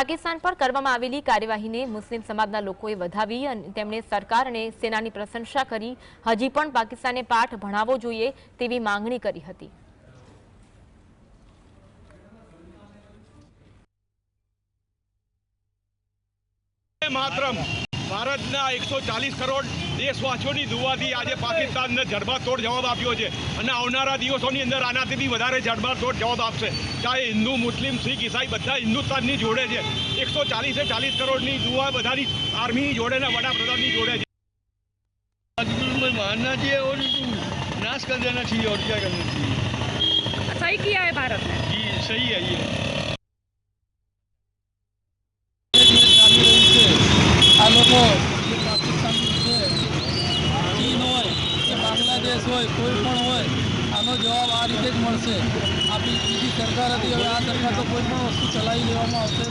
પાકિસ્તાન પર કરવામાં આવેલી કાર્યવાહીને મુસ્લિમ સમાજના લોકોએ વધાવી અને તેમણે સરકાર અને સેનાની પ્રશંસા કરી. હજી પણ પાકિસ્તાને પાઠ ભણાવવો જોઈએ તેવી માંગણી કરી હતી. ભારતના એકસો ચાલીસ કરોડ દેશવાસીઓની દુવાથી આજે પાકિસ્તાનને જડબાતોડ જવાબ આપ્યો છે અને આવનારા દિવસોની અંદર આનાથી બી વધારે જડબાતોડ જવાબ આપશે ચાહે હિન્દુ મુસ્લિમ શીખ ઈસાઈ બધા હિન્દુસ્તાનની જોડે છે એકસો ચાલીસે ચાલીસ કરોડની દુવા બધાની આર્મીની જોડે ને વડાપ્રધાનની જોડે છે मजबूर में मानना चाहिए और इनको नाश कर देना चाहिए और क्या करना चाहिए सही किया है भारत ने जी सही है ये લોકો જે પાકિસ્તાન છે ચીન હોય. કે બાંગ્લાદેશ હોય કોઈ પણ હોય આનો જવાબ આ રીતે જ મળશે આપણી બીજી સરકાર હતી હવે આ સરકાર તો કોઈ પણ વસ્તુ ચલાવી લેવામાં આવશે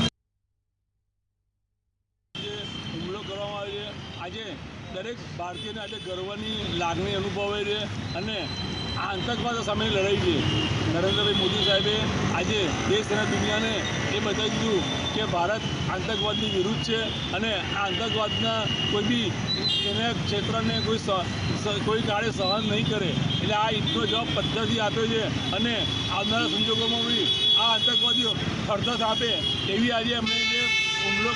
હુમલો કરવામાં આવે છે આજે દરેક ભારતીયને આજે ગર્વની લાગણી અનુભવે છે અને આ આતંકવાદ સામે લડાઈ છે. નરેન્દ્રભાઈ મોદી સાહેબે આજે દેશ અને દુનિયાને એ બતાવી દીધું કે ભારત આતંકવાદની વિરુદ્ધ છે અને આ આતંકવાદના કોઈ બી એને ક્ષેત્રને કોઈ કોઈ કાળે સહન નહીં કરે. એટલે આ ઈદનો જવાબ પદ્ધતિ આપ્યો છે અને આવનારા સંજોગોમાં બી આ આતંકવાદીઓ ફરદત આપે એવી આજે એમણે જે હુમલો